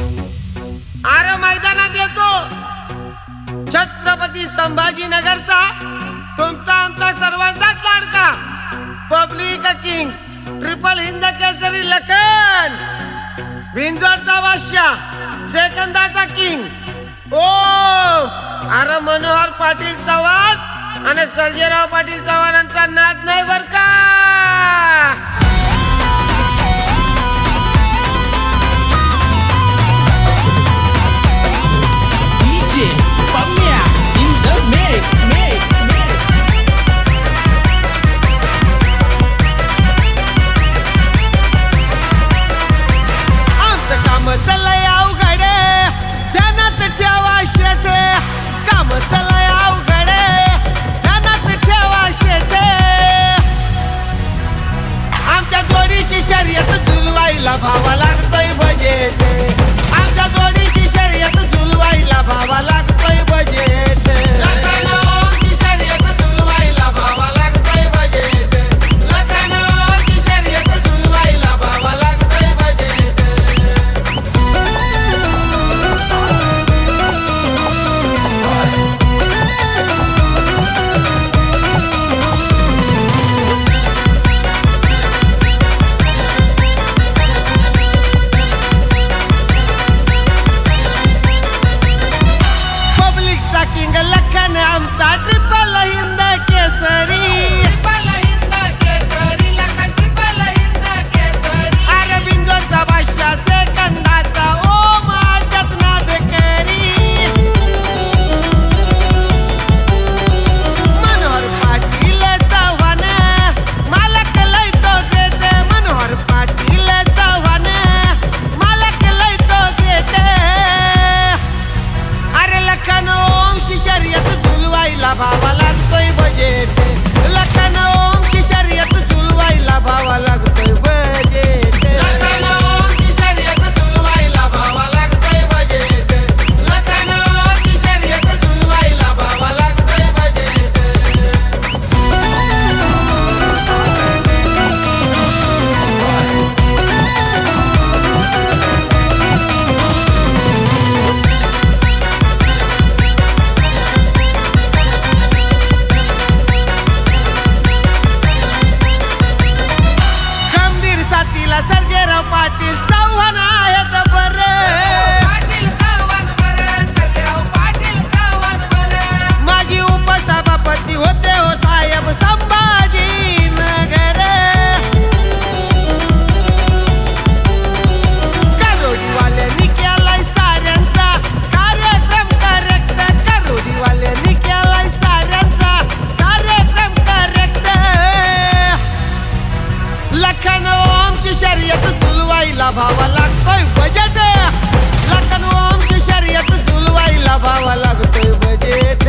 आरे मैदानात येतो. छत्रपती संभाजीनगरचा तुमचा आमचा सर्वांचाच लाडका. Public king triple Hind Kesari Lakhan. विंजोरचा वाश्या सेकंदाचा किंग. ओ अरे मनोहर पाटील चव्हाण आणि सर्जेराव पाटील चव्हाणांचा नाद नाही बर लखन ओमची शर्यत झुलवायला भावा लागतोय बजेट लखन ओमची शर्यत झुलवायला भावा लागतोय बजेट